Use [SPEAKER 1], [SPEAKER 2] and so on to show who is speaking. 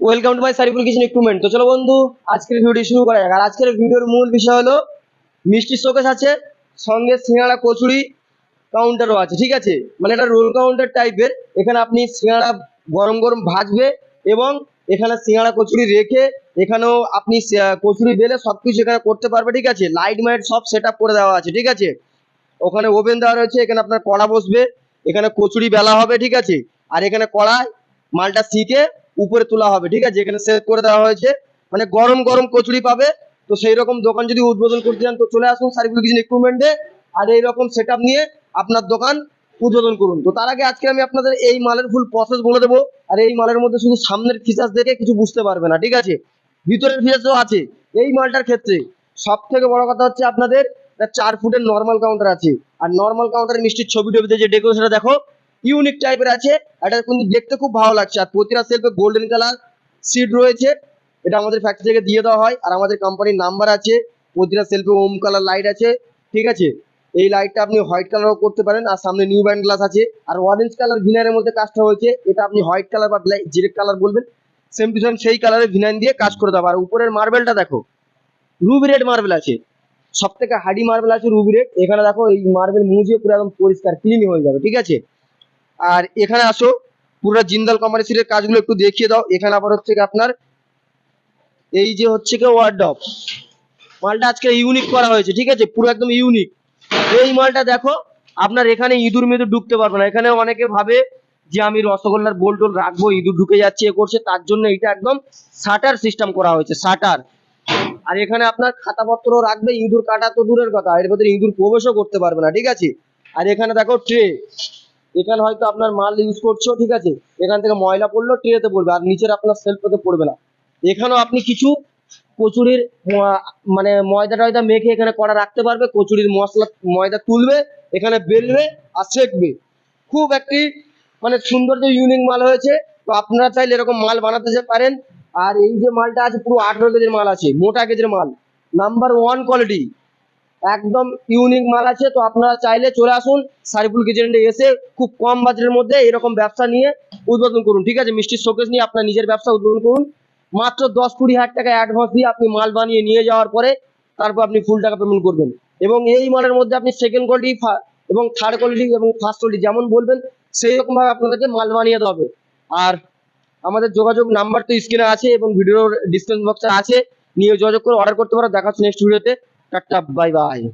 [SPEAKER 1] Welcome to my Shariful kitchen equipment তো চলো বন্ধু, আজকের ভিডিওটি শুরু করা যাক। আর আজকের ভিডিওর মূল বিষয় হলো, মিষ্টি শোকেস আছে, সঙ্গে সিঙ্গাড়া কচুরি কাউন্টারও আছে, ঠিক আছে? মানে এটা রোল কাউন্টার টাইপের এখানে আপনি সিঙ্গাড়া গরম গরম ভাজবে এবং এখানে সিঙ্গাড়া কচুরি রেখে এখানেও আপনি কচুরি বেলে সব কিছু এখানে করতে পারবে, ঠিক আছে? লাইট মাইট সব সেট করে দেওয়া আছে, ঠিক আছে? ওখানে ওভেন দেওয়া রয়েছে, এখানে আপনার কড়া বসবে, এখানে কচুরি বেলা হবে, ঠিক আছে? আর এখানে কড়াই মালটা শিখে উপরে তোলা হবে, ঠিক আছে? এখানে সেট করে দেওয়া হয়েছে মানে গরম গরম কচুরি পাবে। তো সেই রকম দোকান যদি উদ্বোধন করতে চান, তো চলে আসুন সার্ভিস ইকুইপমেন্টে আর এইরকম সেট নিয়ে আপনার দোকান উদ্বোধন করুন। তো তার আগে আজকে আমি আপনাদের এই মালের ফুল প্রসেস বলে দেবো। আর এই মালের মধ্যে শুধু সামনের ফিচার্স দেখে কিছু বুঝতে পারবে না, ঠিক আছে? ভিতরের ফিচার্সও আছে। এই মালটার ক্ষেত্রে সব থেকে বড় কথা হচ্ছে আপনাদের চার ফুটের নর্মাল কাউন্টার আছে। আর নর্মাল কাউন্টারের মিষ্টির ছবি টবিতে যে ডেকোরেশনটা দেখো ইউনিক টাইপের আছে। এটা কিন্তু দেখতে খুব ভালো লাগছে। আর প্রতিটা সেলফে গোল্ডেন কালার সিড রয়েছে। এটা আমাদের ফ্যাক্টরি থেকে দিয়ে দেওয়া হয়। আর আমাদের কোম্পানির নাম্বার আছে। প্রতিটা সেলফে ওম কালার লাইট আছে। ঠিক আছে? এই লাইটটা আপনি হোয়াইট কালারও করতে পারেন। আর সামনে নিউ ব্যান্ড গ্লাস আছে। আর অরেঞ্জ কালার ভিনারের মধ্যে কাজটা হয়েছে, এটা আপনি হোয়াইট কালার বা ব্ল্যাক জিরেক কালার বলবেন। সেম টু সেম সেই কালারের ভিনাইন দিয়ে কাজ করে দেবো আর উপরের মার্বেলটা দেখো রুবি রেড মার্বেল আছে। সব থেকে হাডি মার্বেল আছে রুবি রেড এখানে দেখো, এই মার্বেল মুজিয়ে পুরো একদম পরিষ্কার ক্লিন হয়ে যাবে, ঠিক আছে? আর এখানে আসো, পুরো জিন্দাল কোম্পানি সিটের কাজগুলো একটু দেখিয়ে দাও। এখানে আবার হচ্ছে আপনার, এই যে হচ্ছে কি ওয়ার্ডপ মালটা আজকে ইউনিক করা হয়েছে, ঠিক আছে? পুরো একদম ইউনিক এই মালটা দেখো, আপনার এখানে ইঁদুর মেদুর ঢুকতে পারবে না। এখানে অনেকে ভাবে যে আমি রসগোল্লার বোল টোল রাখব, ইঁদুর ঢুকে যাচ্ছে, এ করছে, তার জন্য এটা একদম শাটার সিস্টেম করা হয়েছে শাটার আর এখানে আপনার খাতাপত্র রাখবে, ইঁদুর কাটা তো দূরের কথা, এর ভেতরে ইঁদুর প্রবেশও করতে পারবে না, ঠিক আছে? আর এখানে দেখো ট্রে এখানে হয়তো আপনার মাল ইউজ করছ, ঠিক আছে? এখান থেকে ময়লা পড়ল ট্রেতে পড়বে, আর নিচের আপনার সেলফতে পড়বে না। এখানেও আপনি কিছু কচুরির মানে ময়দা টয়দা মেখে এখানে কড়া রাখতে পারবে, কচুরির মশলা, ময়দা তুলবে, এখানে বেলবে আর সেকবে খুব একটি মানে সুন্দর যে ইউনিক মাল হয়েছে, তো আপনারা চাইলে এরকম মাল বানাতে পারেন। আর এই যে মালটা আছে, পুরো আঠেরো কেজির মাল আছে, মোটা কেজির মাল। নাম্বার ওয়ান কোয়ালিটি একদম ইউনিক মাল আছে, তো আপনারা চাইলে চলে আসুন সারিফুল কিচেনে এসে খুব কম বাজারের মধ্যে এরকম ব্যবসা নিয়ে উদ্বোধন করুন। ঠিক আছে, মিষ্টির শোকেস নিয়ে আপনার নিজের ব্যবসা উদ্বোধন করুন। মাত্র দশ কুড়ি হাজার টাকা অ্যাডভান্স দিয়ে আপনি মাল বানিয়ে নিয়ে যাওয়ার পরে তারপর আপনি ফুল টাকা পেমেন্ট করবেন। এবং এই মালের মধ্যে আপনি সেকেন্ড কোয়ালিটি এবং থার্ড কোয়ালিটি এবং ফার্স্ট কোয়ালিটি যেমন বলবেন সেই রকম ভাবে আপনাদেরকে মাল বানিয়ে দেওয়া হবে। আর আমাদের যোগাযোগ নাম্বার তো স্ক্রিনে আছে এবং ভিডিওর ডিসক্রিপশন বক্সে আছে। নিয়ে যোগাযোগ করে অর্ডার করতে পারো। দেখা হচ্ছে নেক্সট ভিডিওতে টাটা বাই বাই